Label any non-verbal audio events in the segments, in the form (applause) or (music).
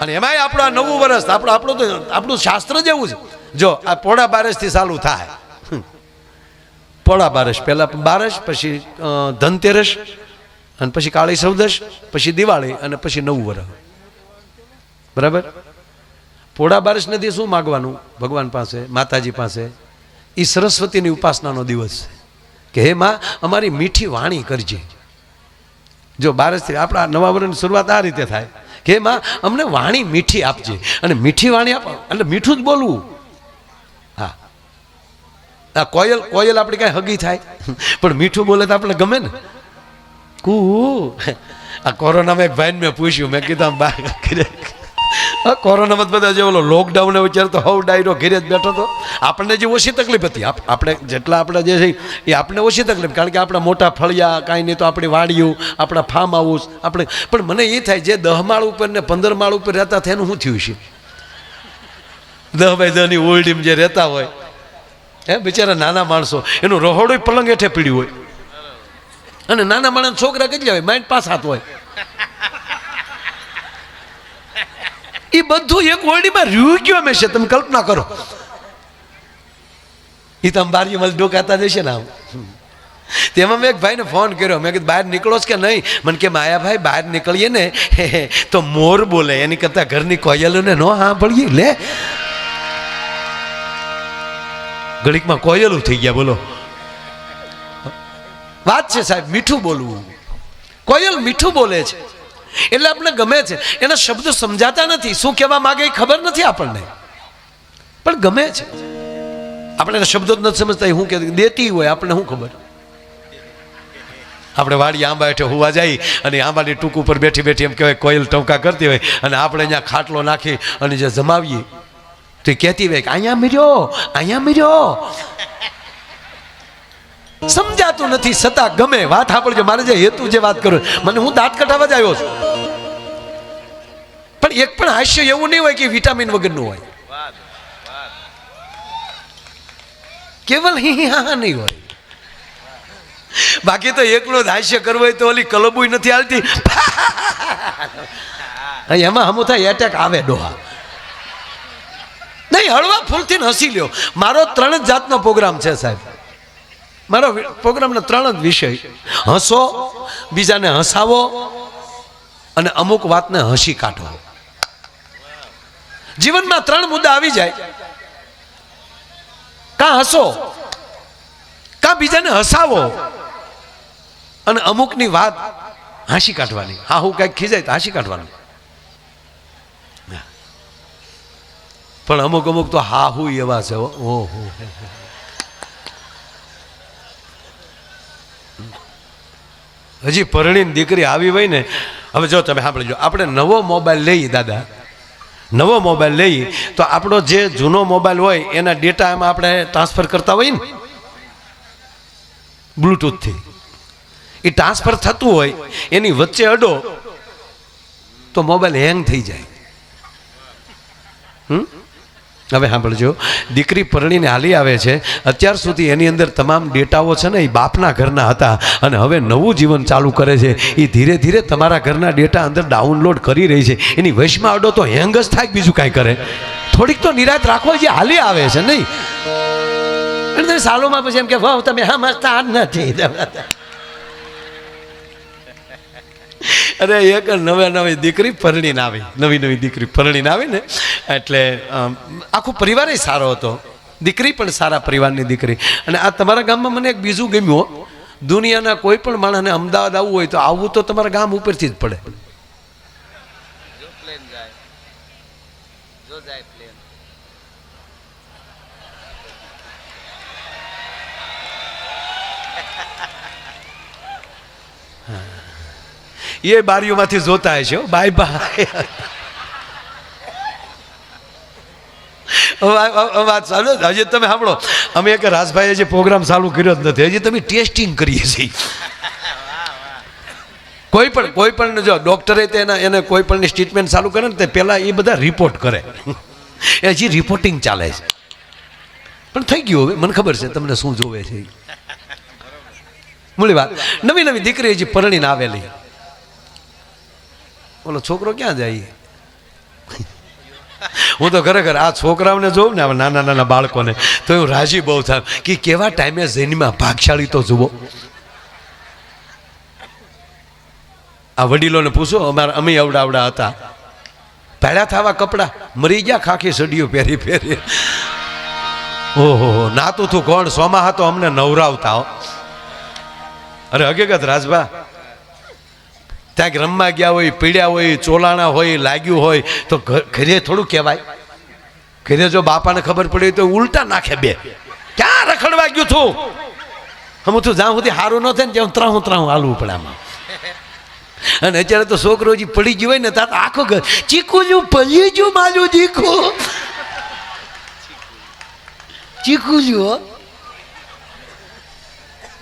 અને એમાંય આપણું આ નવું વર્ષ આપણું આપણું તો આપણું શાસ્ત્ર જેવું છે. જો, આ પોળા બારસથી ચાલુ થાય. પોળા બારસ. પહેલાં બારસ, પછી ધનતેરસ, અને પછી કાળી સૌદશ પછી દિવાળી, અને પછી નવું વર્ષ બરાબર? પોળા બારસ નથી શું માગવાનું? ભગવાન પાસે, માતાજી પાસે? એ સરસ્વતીની ઉપાસનાનો દિવસ છે. કે હે માં, અમારી મીઠી વાણી કરજે. જો બારસથી આપણા નવા વર્ષની શરૂઆત આ રીતે થાય. કે માં, અમને વાણી મીઠી આપજે. અને મીઠી વાણી આપ, એટલે મીઠું જ બોલવું. હા. આ કોયલ કોયલ આપણી કાંઈ હગી થાય. પણ મીઠું બોલે તો આપણે ગમે ને. કુ. આ કોરોનામાં એક ભાઈને મેં પૂછ્યું, મેં કીધું, આમ આ કોરોનામાં બધા જે ઓલો લોકડાઉન વિચાર તો હવ ડાયરો ઘેરે જ બેઠો હતો. આપણને જે ઓછી તકલીફ હતી આપણે જેટલા આપણા જે છે, એ આપણને ઓછી તકલીફ, કારણ કે આપણા મોટા ફળિયા, કાંઈ નહીં તો આપણી વાડીઓ, આપણા ફાર્મ હાઉસ આપણે, પણ મને એ થાય જે દહ માળ ઉપર ને પંદર માળ ઉપર રહેતા થાય એનું શું થયું છે? દહ બાય દહની ઓરડીમાં જે રહેતા હોય, હે, બિચારા નાના માણસો, એનું રહોડું પલંગ હેઠે પીડ્યું હોય. અને નાના માણસ છોકરા કેટલા હોય? માઇન્ડ પાસ હાથ હોય. એ બધું એક ઓરડીમાં રહ્યું મેં હંમેશા. તમે કલ્પના કરો. એ તમે બારીમાં ડોકાતા જશે ને આમ. તેમાં મેં એક ભાઈને ફોન કર્યો. મેં કીધું, બહાર નીકળો કે નહીં? મને કે, માયાભાઈ, બહાર નીકળીએ ને. તો મોર બોલે. એની કરતાં ઘરની કોયલોને ન સાંભળીએ. લે. ઘડીકમાં કોયલું થઈ ગયા, બોલો. વાત છે સાહેબ, મીઠું બોલવું. કોયલ મીઠું બોલે છે. એટલે આપણે ગમે છે. એના શબ્દો સમજાતા નથી. શું કહેવા માગે ખબર નથી આપણને. પણ ગમે છે. આપણે એના શબ્દો જ નથી સમજતા. હું કે દેતી હોય, આપણને શું ખબર? આપણે વાડી આંબા હેઠે હોવા જાય અને આંબાની ટૂંક ઉપર બેઠી બેઠી એમ કહેવાય, કોયલ ટંકા કરતી હોય. અને આપણે અહીંયા ખાટલો નાખી અને જે જમાવીએ. તો કહેતી હોય કે, અહીંયા મીર્યો, અહીંયા mirયો સમજાતું નથી છતાં ગમે. વાત સાંભળજો, મારે જે હેતુ જે વાત કરું, મને હું દાંત કઢાવવા જ આવ્યો છું. પણ એક પણ હાસ્ય એવું નહીં હોય કે વિટામિન વગરનું હોય. કેવલ હી હી નહીં હોય. બાકી તો એકલો જ હાસ્ય કરવો હોય તો ઓલી કલબુય નથી હાલતી. એમાં હમું થાય એટેક આવે ડોહા. નહીં, હળવા ફૂલથી હસી લ્યો. મારો ત્રણ જાતનો પ્રોગ્રામ છે સાહેબ. મારો પ્રોગ્રામનો ત્રણ જ વિષય. હસો, બીજાને હસાવો અને અમુક વાતને હસી કાઢો. જીવનમાં ત્રણ મુદ્દા આવી જાય. કાં હસો, કાં બીજાને હસાવો અને અમુકની વાત હાંસી કાઢવાની. હા, હું કાંઈક ખીજાય તો હાંસી કાઢવાનું. પણ અમુક અમુક તો હા, હું એવા છે ઓહો. હજી પરણીને દીકરી આવી હોય ને, હવે જો તમે સાંભળજો, આપણે નવો મોબાઈલ લઈએ દાદા. નવો મોબાઈલ લઈએ તો આપણો જે જૂનો મોબાઈલ હોય એના ડેટા એમાં આપણે ટ્રાન્સફર કરતા હોય ને. બ્લૂટૂથથી એ ટ્રાન્સફર થતું હોય, એની વચ્ચે અડો, તો મોબાઈલ હેંગ થઈ જાય. હમ? હવે સાંભળજો. દીકરી પરણીને હાલી આવે છે. અત્યાર સુધી એની અંદર તમામ ડેટાઓ છે ને એ બાપના ઘરના હતા અને હવે નવું જીવન ચાલુ કરે છે. એ ધીરે ધીરે તમારા ઘરના ડેટા અંદર ડાઉનલોડ કરી રહી છે. એની વશમાં અડો તો હેંગ જ થાય બીજું કાંઈ કરે. થોડીક તો નિરાત રાખો જે હાલી આવે છે નહીં. અને સાલોમાં પછી એમ કે, વાહ, તમે સમજતા જ નથી. અરે એક નવે નવી દીકરી પરણીને આવી. નવી નવી દીકરી પરણીને આવી ને એટલે આખો પરિવાર સારો હતો. દીકરી પણ સારા પરિવારની દીકરી. અને આ તમારા ગામમાં મને એક બીજું ગમ્યું દુનિયાના કોઈ પણ માણસને અમદાવાદ આવવું હોય તો આવવું તો તમારા ગામ ઉપરથી જ પડે જો પ્લેન જાય જો જાય પ્લેન એ બારીઓમાંથી જોતા હશે. બાય બાય વાત ચાલો હજી તમે સાંભળો. અમે એક રાજભાઈએ જે પ્રોગ્રામ ચાલુ કર્યો જ નથી, હજી તમે ટેસ્ટિંગ કરીએ છીએ. કોઈ પણ કોઈ પણ જો ડૉક્ટરે તેના એને કોઈ પણની ટ્રીટમેન્ટ ચાલુ કરે ને, તે પહેલાં એ બધા રિપોર્ટ કરે. એ હજી રિપોર્ટિંગ ચાલે છે. પણ થઈ ગયું હવે, મને ખબર છે તમને શું જોવે છે. મૂળી વાત. નવી નવી દીકરી હજી પરણીને આવેલી. ઓલો છોકરો ક્યાં જાય હું તો ખરેખર આ છોકરાઓને જોઉં ને નાના નાના બાળકોને, તો હું રાજી બહુ થાય કે કેવા ટાઈમે જૈનમાં ભાગશાળી તો જુઓ. આ વડીલોને પૂછો, અમારા અમે અવડાવડા હતા. પહેલા થવા કપડાં, મરી ગયા ખાખી સડીઓ પહેરી પહેરી. ઓહો, નાતું તું કોણ? સોમા હતો અમને નવરાવતા હો. અરે હકીકત, રાજભા ત્યાં રમવા ગયા હોય, પીડ્યા હોય, ચોલાણા હોય, લાગ્યું હોય, તો ઘરે થોડું કહેવાય. ઘરે જો બાપાને ખબર પડી તો ઉલટા નાખે બે. ક્યાં રખડવા ગયું છું હમ તું જ્યાં સુધી સારું ન થાય ને ત્યાં ત્રાહું ત્રાહું હાલવું પડે આમાં. અને અત્યારે તો છોકરો જે પડી ગયો હોય ને ત્યાં તો આખો ઘર ચીકુ જું પલી જું માલું ચીકુ ચીકુ જુઓ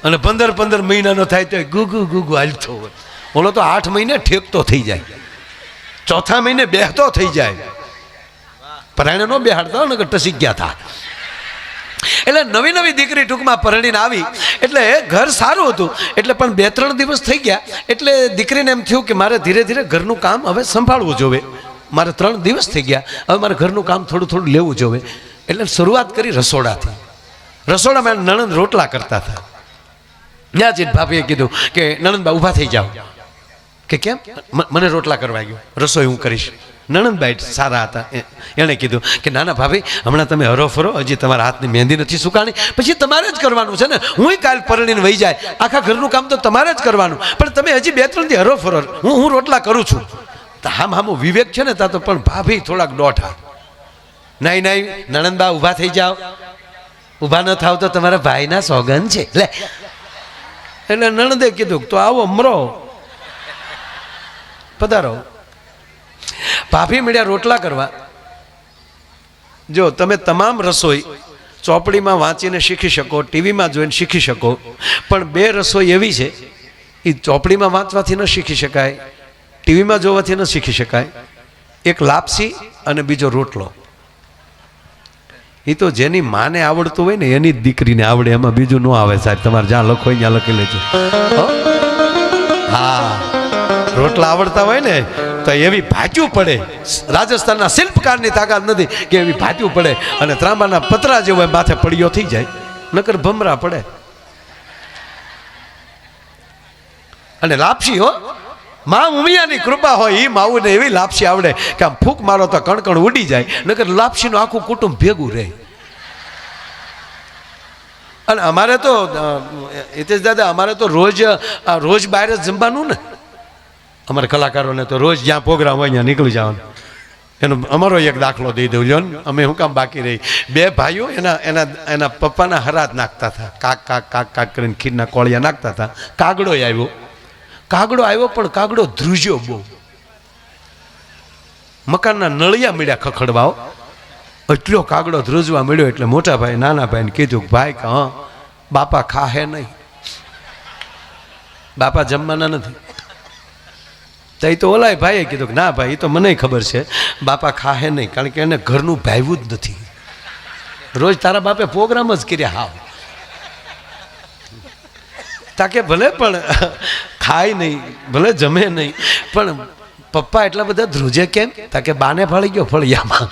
અને પંદર પંદર મહિનાનો થાય તો ગુગુ ગુગુ હાલતો હોય. ઓલો તો આઠ મહિને ઠેકતો થઈ જાય. ચોથા મહિને બેહતો થઈ જાય. પરાણે નો બેહાડતા ને ટસી ગયા હતા એટલે નવી નવી દીકરી ટૂંકમાં પરણીને આવી. એટલે ઘર સારું હતું. એટલે પણ બે ત્રણ દિવસ થઈ ગયા. એટલે દીકરીને એમ થયું કે મારે ધીરે ધીરે ઘરનું કામ હવે સંભાળવું જોવે. મારે ત્રણ દિવસ થઈ ગયા. હવે મારે ઘરનું કામ થોડું થોડું લેવું જોવે. એટલે શરૂઆત કરી રસોડાથી. રસોડામાં નણંદ રોટલા કરતા હતા ત્યાં જ ભાભીએ કીધું કે નણંદબા ઊભા થઈ જાઓ. કે કેમ? મને રોટલા કરવા ગયો. રસોઈ હું કરીશ. નણંદભાઈ સારા હતા. એણે કીધું કે, નાના ભાભી, હમણાં તમે હરો ફરો. હજી તમારા હાથની મહેંદી નથી સુકાણી. પછી તમારે જ કરવાનું છે ને? હું કાલ પરણીને વહી જાય. આખા ઘરનું કામ તો તમારે જ કરવાનું. પણ તમે હજી બે ત્રણ દી હરો ફરો. હું હું રોટલા કરું છું. હામ, હામો વિવેક છે ને, તા તો પણ ભાભી થોડાક દોઢા. નહીં નહીં નણંદબા ઊભા થઈ જાઓ. ઊભા ન થાવ તો તમારા ભાઈના સોગન છે. એટલે એટલે નણંદે કીધું, તો આવો, મરો. પધારો. ભાભી મળ્યા રોટલા કરવા. જો તમે તમામ રસોઈ ચોપડીમાં વાંચીને શીખી શકો, ટીવીમાં જોઈને શીખી શકો, પણ બે રસોઈ એવી છે એ ચોપડીમાં વાંચવાથી ન શીખી શકાય, ટીવીમાં જોવાથી ન શીખી શકાય. એક લાપસી અને બીજો રોટલો. એ તો જેની માને આવડતું હોય ને એની દીકરીને આવડે, એમાં બીજું ન આવે સાહેબ. તમારે જ્યાં લખો ત્યાં લખી લેજો. હો? રોટલા આવડતા હોય ને, તો એવી ભાજ્યું પડે. રાજસ્થાનના શિલ્પકારની તાકાત નથી કે એવી ભાજ્યું પડે અને ત્રાંબાના પતરા જેવો માથે પડ્યો થઈ જાય. નકર ભમરા પડે. અને લાપસી, હો. મા ઉમિયાની કૃપા હોય એ માવુને એવી લાપસી આવડે કે આમ ફૂંક મારો તો કણકણ ઉડી જાય. નકર લાપસીનું આખું કુટુંબ ભેગું રહે. અને અમારે તો હિતેશ દાદા, અમારે તો રોજ રોજ બહાર જ જમવાનું ને. અમારા કલાકારોને તો રોજ જ્યાં પ્રોગ્રામ હોય ત્યાં નીકળી જવાનું. એનો અમારો એક દાખલો દઈ દઉં લ્યો અમે હું કામ બાકી રહી. બે ભાઈઓ એના એના એના પપ્પાના હરાત નાખતા હતા. કાક કાક કાક કાક કરીને ખીરના કોળિયા નાખતા હતા. કાગડો આવ્યો. કાગડો આવ્યો પણ કાગડો ધ્રુજ્યો બહુ. મકાનના નળિયા મળ્યા ખખડવાઓ એટલો કાગડો ધ્રુજવા મળ્યો એટલે મોટા ભાઈ, નાના ભાઈને કીધું ભાઈ કે હા બાપા ખાહે નહીં. બાપા જમવાના નથી. તો એ તો ઓલાય ભાઈએ કીધું કે, ના ભાઈ એ તો મને ખબર છે. બાપા ખાહે નહીં, કારણ કે એને ઘરનું ભાવ્યું જ નથી. રોજ તારા બાપે પ્રોગ્રામ જ કર્યા, હાવ. તાકે ભલે, પણ ખાય નહીં, ભલે જમે નહીં, પણ પપ્પા એટલા બધા ધ્રુજે કેમ? તાકે બાને ફાળી ગયો ફળિયામાં.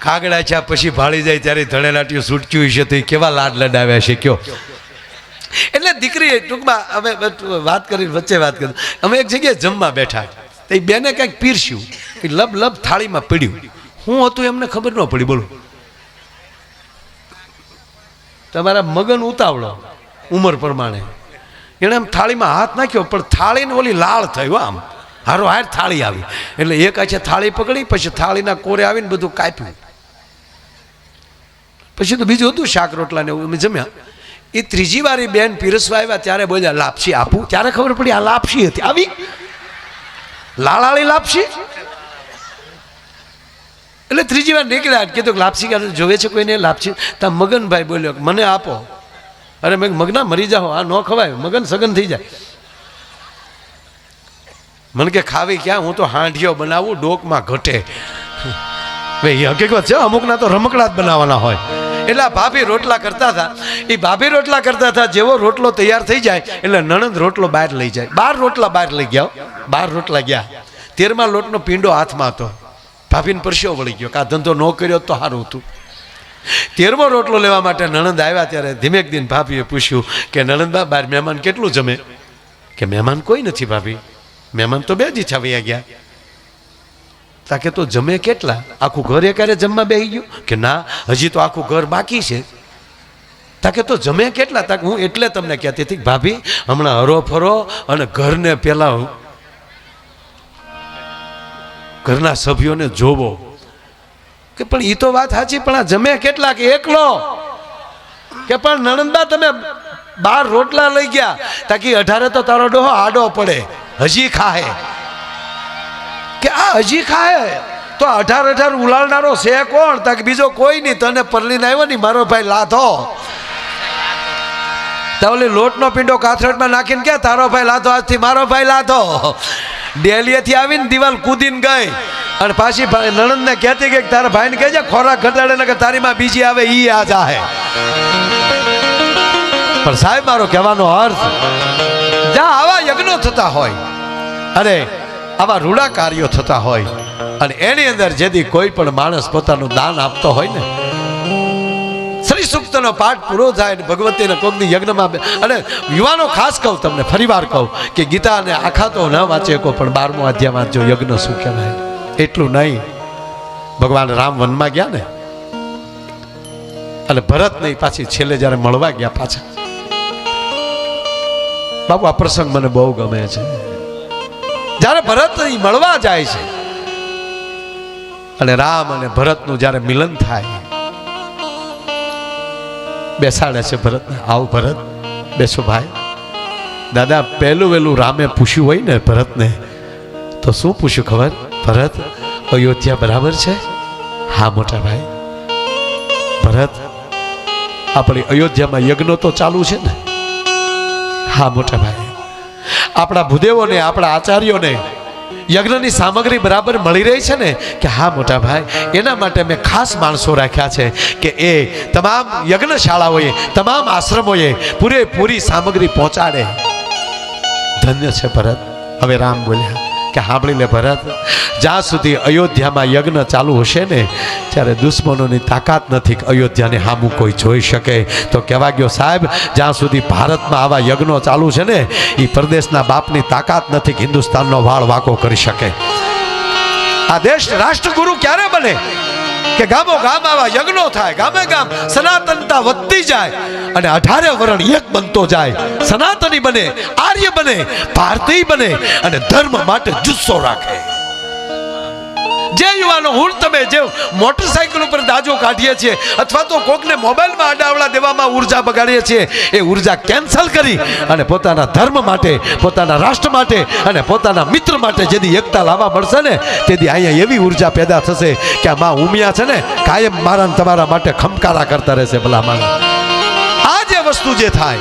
કાગડા છે પછી ભાળી જાય, ત્યારે ધણેલાટીઓ છૂટક્યું છે, તો એ કેવા લાડ લડાવ્યા છે, કયો. એટલે દીકરી ટૂંકમાં અમે વાત કરી વચ્ચે વાત કરી. અમે એક જગ્યાએ જમવા બેઠા. તો એ બેને કંઈક પીરસ્યું. એ લબ લબ થાળીમાં પડ્યું. હું હતું એમને ખબર ન પડી. બોલો. તમારા મગન ઉતાવળો ઉંમર પ્રમાણે. એણે આમ થાળીમાં હાથ નાખ્યો, પણ થાળીને ઓલી લાળ હો આમ. હારો હાર થાળી આવી. એટલે એક આછે થાળી પકડી, પછી થાળીના કોરે આવીને બધું કાપ્યું. પછી તો બીજું હતું શાક રોટલા ને એવું. અમે જમ્યા. એ ત્રીજી વાર એ બેન પીરસવા આવ્યા, ત્યારે બોલ્યા, લાપસી આપું. ત્યારે ખબર પડી, આ લાપસી હતી. આવી? લાળાળી લાપસી? એટલે ત્રીજી વાર નીકળ્યા કીધું લાપસી ક્યારે જોવે છે કોઈને લાપસી? ત્યાં મગનભાઈ બોલ્યો મને આપો. અરે મેં મગના મરી જાઓ, આ ન ખવાય, મગન સગન થઈ જાય. મને કે, ખાવી ક્યાં? હું તો હાંડિયો બનાવું, ડોકમાં ઘટે. (laughs) ભાઈ હકીકત છે, અમુકના તો રમકડા જ બનાવવાના હોય. એટલે ભાભી રોટલા કરતા હતા. એ ભાભી રોટલા કરતા હતા, જેવો રોટલો તૈયાર થઈ જાય, એટલે નણંદ રોટલો બહાર લઈ જાય. બાર રોટલા બહાર લઈ ગયા. બાર રોટલા ગયા. તેરમા લોટનો પીંડો હાથમાં હતો. ભાભીને પરસ્યો વળી ગયો, કે આ ધંધો ન કર્યો તો સારું હતું. તેરમો રોટલો લેવા માટે નણંદ આવ્યા ત્યારે ધીમેક દિન ભાભીએ પૂછ્યું કે નણંદબા બાર મહેમાન કેટલું જમે? કે, મહેમાન કોઈ નથી ભાભી. મહેમાન તો બે જ ઈચ્છા ગયા. તાકે તો જમે કેટલા? આખું ઘર એકારે જમવા બેસી ગયું? કે ના, હજી તો આખું ઘર બાકી છે. તાકે તો જમે કેટલા? તાકે હું એટલે તમને કહેતી હતી ભાભી, હમણાં હરો ફરો અને ઘરને પેલા ઘરના સભ્યોને જોવો. કે પણ એ તો વાત સાચી, પણ આ જમે કેટલા? કે એકલો? કે પણ નણંદા તમે બાર રોટલા લઈ ગયા? તાકી અઢારે તો તારો ડોહો આડો પડે. હજી ખાહે. કે આ હજી ખાય? તો અઢાર અઢાર ઉલાળનારો છે કોણ? તાકે બીજો કોઈ નહીં, તને પરલીને આવ્યો નહીં મારો ભાઈ લાધો. તો ઓલી લોટનો પીંડો કાથરટમાં નાખીને કે તારો ભાઈ લાધો, આજથી મારો ભાઈ લાધો. ડેલીએથી આવીને દિવાલ કૂદીને ગઈ. અને પાછી નણંદને કહેતી કે તારા ભાઈને કહેજે, ખોરાક ઘટાડે ને કે તારી માં બીજી આવે, ઈ આ જાહે. પણ સાહેબ, મારો કહેવાનો અર્થ, જ્યાં આવા યજ્ઞો થતા હોય અને આવા રૂડા કાર્યો થતા હોય અને એની અંદર જેથી કોઈ પણ માણસ પોતાનું દાન આપતો હોય ને, શ્રી સૂક્તનો પાઠ પૂરો થાય અને ભગવતીને કોકની યજ્ઞમાં અને યુવાનો ખાસ કહું તમને, ફરીવાર કહું કે ગીતાને આખા તો ન વાંચે કો પણ બારમો અધ્યાય વાંચજો યજ્ઞ શું કહેવાય? એટલું નહીં. ભગવાન રામ વનમાં ગયા ને, અને ભરત નહીં પાછી છેલ્લે જ્યારે મળવા ગયા પાછા. બાપુ આ પ્રસંગ મને બહુ ગમે છે. જ્યારે ભરત મળવા જાય છે, અને રામ અને ભરતનું જ્યારે મિલન થાય, બેસાડે છે ભરતને આવ ભરત, બેસો ભાઈ. દાદા, પહેલું વહેલું રામે પૂછ્યું હોય ને ભરતને, તો શું પૂછ્યું ખબર? ભરત, અયોધ્યા બરાબર છે? હા, મોટા ભાઈ. ભરત આપણી અયોધ્યામાં યજ્ઞો તો ચાલુ છે ને? હા, મોટા ભાઈ. આપણા ભૂદેવોને, આપણા આચાર્યોને યજ્ઞની સામગ્રી બરાબર મળી રહી છે ને? કે હા, મોટા ભાઈ, એના માટે મેં ખાસ માણસો રાખ્યા છે કે એ તમામ યજ્ઞશાળાઓએ, તમામ આશ્રમોએ પૂરેપૂરી સામગ્રી પહોંચાડે. ધન્ય છે ભરત. હવે રામ બોલ્યા કે સાંભળી લે ભરત, જ્યાં સુધી અયોધ્યામાં યજ્ઞ ચાલુ હશે ને, ત્યારે દુશ્મનોની તાકાત નથી અયોધ્યાને હામું કોઈ જોઈ શકે. તો કહેવા ગયો, સાહેબ, જ્યાં સુધી ભારતમાં આવા યજ્ઞો ચાલુ છે ને એ પ્રદેશના બાપની તાકાત નથી હિન્દુસ્તાનનો વાળ વાકો કરી શકે. આ દેશ રાષ્ટ્રગુરુ ક્યારે બને? કે ગામો ગામ આવા યજ્ઞો થાય, ગામે ગામ સનાતનતા વધતી જાય અને અઢારે વરણ એક બનતો જાય. સનાતની બને, આર્ય બને, ભારતીય બને અને ધર્મ માટે જુસ્સો રાખે. જે યુવાનો હું તમે જે મોટરસાઇકલ ઉપર દાજો કાઢીએ છીએ, અથવા તો કોકને મોબાઈલમાં અડાવડા દેવામાં ઊર્જા બગાડીએ છીએ, એ ઊર્જા કેન્સલ કરી અને પોતાના ધર્મ માટે, પોતાના રાષ્ટ્ર માટે અને પોતાના મિત્ર માટે જેથી એકતા લાવવા મળશે ને, તેથી અહીંયા એવી ઊર્જા પેદા થશે કે આ માં ઉમિયા છે ને, કાયમ મારા તમારા માટે ખમકારા કરતા રહેશે ભલા માણસ આ જે વસ્તુ જે થાય,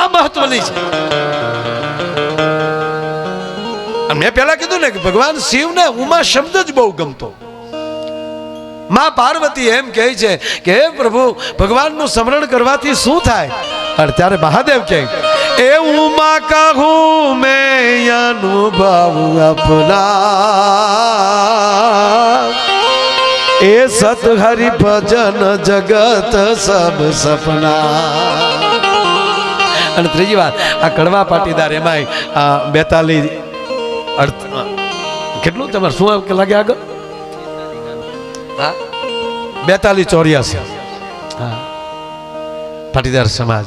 આ મહત્વની છે. મેં પેલા કીધું ને કે ભગવાન શિવને ઉમા શબ્દ જ બહુ ગમતો. માં પાર્વતી એમ કહે છે કે, હે પ્રભુ, ભગવાનનું સ્મરણ કરવાથી શું થાય? અને ત્યારે મહાદેવ કહે, એ ઉમા કહું મેં અનુભવ અપના એ સત હરિ ભજન જગત સબ સપના અને ત્રીજી વાત, આ કડવા પાટીદાર એમાંય, આ બેતાલીસ અર્થ. કેટલું? તમારે શું કે લાગે આગળ? હા? બેતાલીસ ચોર્યાસી. હા. પાટીદાર સમાજ.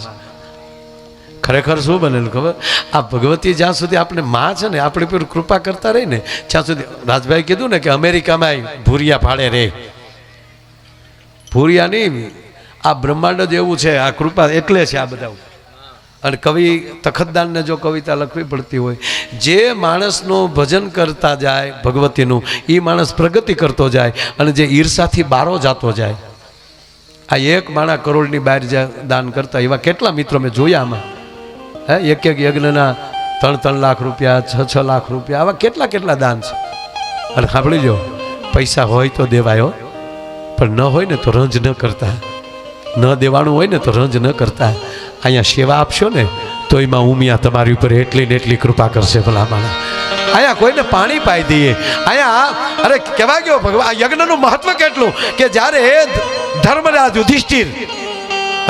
ખરેખર શું બનેલું ખબર? આ ભગવતી જ્યાં સુધી આપણે માં છે ને, આપણી પર કૃપા કરતા રહી ને ત્યાં સુધી રાજભાઈ કીધું ને કે અમેરિકામાં ભૂરિયા ફાળે રે. ભૂરિયા નહીં, આ બ્રહ્માંડ જ એવું છે, આ કૃપા એટલે છે આ બધા અને કવિ તખતદાનને જો કવિતા લખવી પડતી હોય જે માણસનું ભજન કરતા જાય ભગવતીનું એ માણસ પ્રગતિ કરતો જાય અને જે ઈર્ષાથી બારો જાતો જાય. આ એક માણા કરોડની બહાર દાન કરતા, એવા કેટલા મિત્રો મેં જોયા આમાં. હે, એક એક યજ્ઞના ત્રણ ત્રણ લાખ રૂપિયા, છ છ લાખ રૂપિયા, આવા કેટલા કેટલા દાન છે. અને સાંભળી જો પૈસા હોય તો દેવાયો પણ ન હોય ને તો રંજ ન કરતા. ન દેવાનું હોય ને તો રંજ ન કરતા. અહીંયા સેવા આપશો ને તો એમાં ઉમિયા તમારી ઉપર એટલી ને એટલી કૃપા કરશે ભલા અહીંયા કોઈને પાણી પાઈ દઈએ. અહીંયા અરે કહેવા ગયો, ભગવાન યજ્ઞનું મહત્વ કેટલું? કે જ્યારે ધર્મરાજ યુધિષ્ઠિર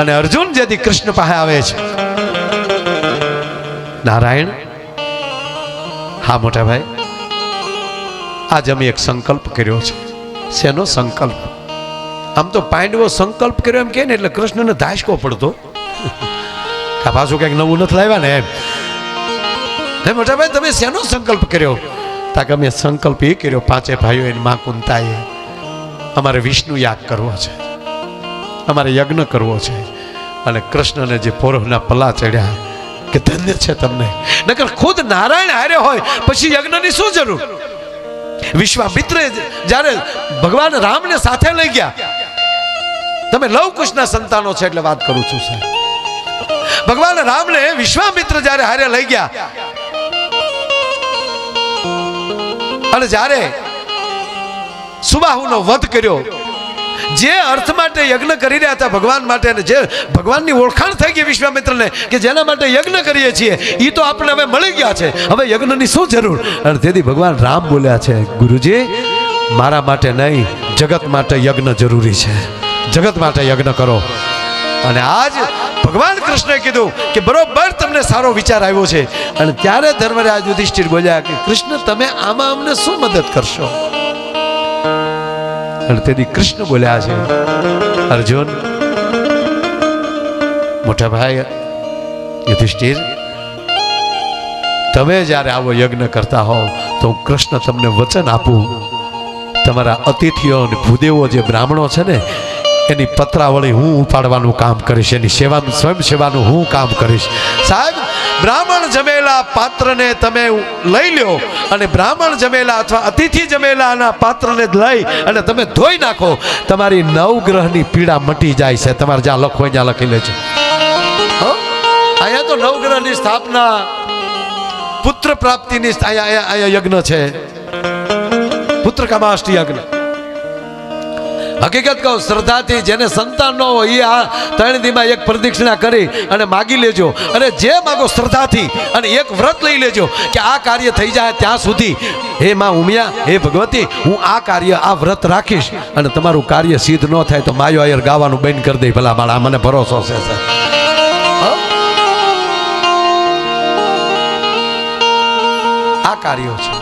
અને અર્જુન જેથી કૃષ્ણ પાસે આવે છે. નારાયણ, હા મોટા ભાઈ, આજ અમે એક સંકલ્પ કર્યો છે. શેનો સંકલ્પ? આમ તો પાંડવો સંકલ્પ કર્યો એમ કે ને એટલે કૃષ્ણને ધાસકો પડતો. આ પાછું કંઈક નવું નથી લાવ્યા ને એમ. હે મોટા ભાઈ તમે શેનો સંકલ્પ કર્યો? તાકે અમે સંકલ્પ એ કર્યો, પાંચે ભાઈઓ એની માં કુંતાએ. અમારે વિષ્ણુ યાગ કરવો છે. અમારે યજ્ઞ કરવો છે. અને કૃષ્ણને જે પોરહના પલા ચડ્યા, કે ધન્ય છે તમને. નકર ખુદ નારાયણ હારે હોય, પછી યજ્ઞની શું જરૂર? વિશ્વામિત્ર જ્યારે ભગવાન રામને સાથે લઈ ગયા. તમે લવકુશના સંતાનો છે એટલે વાત કરું છું, સાહેબ. ભગવાન રામને વિશ્વામિત્ર જ્યારે હારે લઈ ગયા. અને જ્યારે સુબાહુનો વધ કર્યો, જે અર્થ માટે યજ્ઞ કરી રહ્યા હતા ભગવાન માટે અને જે ભગવાનની ઓળખાણ થઈ ગઈ વિશ્વામિત્રને કે જેના માટે યજ્ઞ કરીએ છીએ એ તો આપણે હવે મળી ગયા છે. હવે યજ્ઞની શું જરૂર? અને તેથી ભગવાન રામ બોલ્યા છે, ગુરુજી, મારા માટે નહીં, જગત માટે યજ્ઞ જરૂરી છે. જગત માટે યજ્ઞ કરો. અને આજ ભગવાન કૃષ્ણએ કીધું કે બરોબર તમને સારો વિચાર આવ્યો છે. અને ત્યારે ધર્મરાજ યુધિષ્ઠિર બોલ્યા કે કૃષ્ણ, તમે આમાં અમને શું મદદ કરશો? અને તેથી કૃષ્ણ બોલ્યા છે, અર્જુન મોટા ભાઈ યુધિષ્ઠિર, તમે જ્યારે આવો યજ્ઞ કરતા હોવ, તો હું કૃષ્ણ તમને વચન આપું. તમારા અતિથિઓ અને ભૂદેવો જે બ્રાહ્મણો છે ને એની પત્રાવળી હું ઉપાડવાનું કામ કરીશ, એની સેવાનું સ્વયં સેવાનું હું કામ કરીશ. સાહેબ, બ્રાહ્મણ જમેલા પાત્રને તમે લઈ લ્યો અને બ્રાહ્મણ જમેલા અથવા અતિથિ જમેલાના પાત્રને લઈ અને તમે ધોઈ નાખો. તમારી નવગ્રહની પીડા મટી જાય છે. તમારે જ્યાં લખો ત્યાં લખી લે છે અહીંયા તો નવગ્રહની સ્થાપના, પુત્ર પ્રાપ્તિની અહીંયા અહીંયા યજ્ઞ છે. પુત્ર કામાષ્ટી યજ્ઞ. હકીકત કહું, શ્રદ્ધાથી જેને સંતાન ન હોય એ આ ત્રણ દીમાં એક પ્રદક્ષિણા કરી અને માગી લેજો. અને જે માગો શ્રદ્ધાથી અને એક વ્રત લઈ લેજો કે આ કાર્ય થઈ જાય ત્યાં સુધી. હે માં ઉમિયા, હે ભગવતી, હું આ કાર્ય, આ વ્રત રાખીશ અને તમારું કાર્ય સિદ્ધ ન થાય તો માયો આયર ગાવાનું બંધ કરી દઈ ભલા માળા, મને ભરોસો છે, સર. આ કાર્યો છે.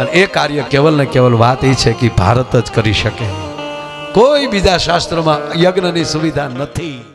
અને એ કાર્ય કેવલ ને કેવલ વાત એ છે કે ભારત જ કરી શકે. કોઈ બીજા શાસ્ત્રોમાં યજ્ઞની સુવિધા નથી.